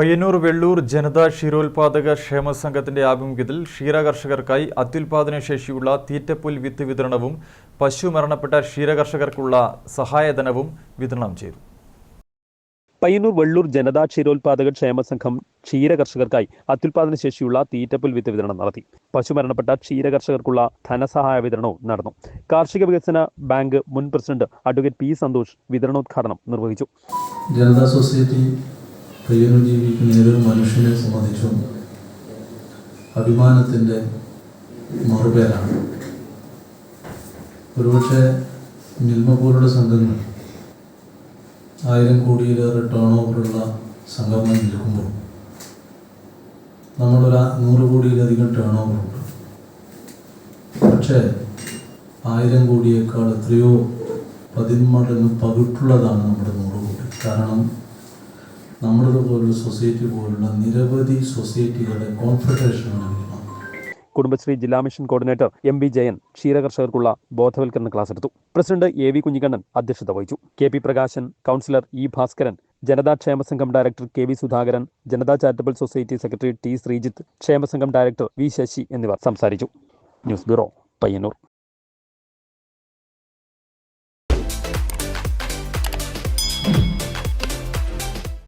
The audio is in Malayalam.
പയ്യന്നൂർ വെള്ളൂർ ജനതാ ക്ഷീരോത്പാദക ക്ഷേമ സംഘത്തിന്റെ ആഭിമുഖ്യത്തിൽ ക്ഷീര കർഷകർക്കായി അത്യുൽപാദന ശേഷിയുള്ള തീറ്റപ്പുൽ വിത്ത് വിതരണവും പശു മരണപ്പെട്ട ക്ഷീര കർഷകർക്കുള്ള സഹായധനവും വിതരണം ചെയ്തു. പയ്യന്നൂർ വെള്ളൂർ ജനതാ ക്ഷീരോത്പാദക ക്ഷേമ സംഘം ക്ഷീര കർഷകർക്കായി അത്യുൽപാദന ശേഷിയുള്ള തീറ്റപ്പുൽ വിത്ത് വിതരണം നടത്തി. പശു മരണപ്പെട്ട ക്ഷീര കർഷകർക്കുള്ള ധനസഹായ വിതരണവും നടന്നു. കാർഷിക വികസന ബാങ്ക് മുൻ പ്രസിഡന്റ് അഡ്വക്കേറ്റ് പി സന്തോഷ് വിതരണോദ്ഘാടനം നിർവഹിച്ചു. ജനതാ സൊസൈറ്റി പയ്യന്നൂർ ജീവിക്കുന്ന ഏതൊരു മനുഷ്യനെ സംബന്ധിച്ചും അഭിമാനത്തിന്റെ മറുപേരാണ്. ഒരുപക്ഷെ മിൽമ പോലുള്ള സംഘങ്ങൾ ആയിരം കോടിയിലേറെ ടേൺ ഓവറുള്ള സംഘങ്ങൾ നിൽക്കുമ്പോൾ നമ്മളൊരു നൂറ് കോടിയിലധികം ടേൺ ഓവറുണ്ട് പക്ഷേ ആയിരം കോടിയേക്കാൾ എത്രയോ പതിന്മടങ്ങ് പകിട്ടുള്ളതാണ് നമ്മുടെ നൂറ് കോടി. കാരണം നമ്മളത് പോലുള്ള സൊസൈറ്റി പോലുള്ള നിരവധി സൊസൈറ്റികളെ കോൺഫെഡറേഷൻ കുടുംബശ്രീ ജില്ലാ mission coordinator M V Jayan ക്ഷീരകർഷകർക്കുള്ള ബോധവൽക്കരണ ക്ലാസ് എടുത്തു. പ്രസിഡന്റ് എ വി കുഞ്ഞിക്കണ്ണൻ അധ്യക്ഷത വഹിച്ചു. K P Prakashan councillor E Bhaskaran Janatha Kshema Sangham director K V Sudhakaran Janatha charitable society secretary T Sreejith ക്ഷേമസംഘം director V Sasi എന്നിവർ സംസാരിച്ചു. News bureau Payyanur.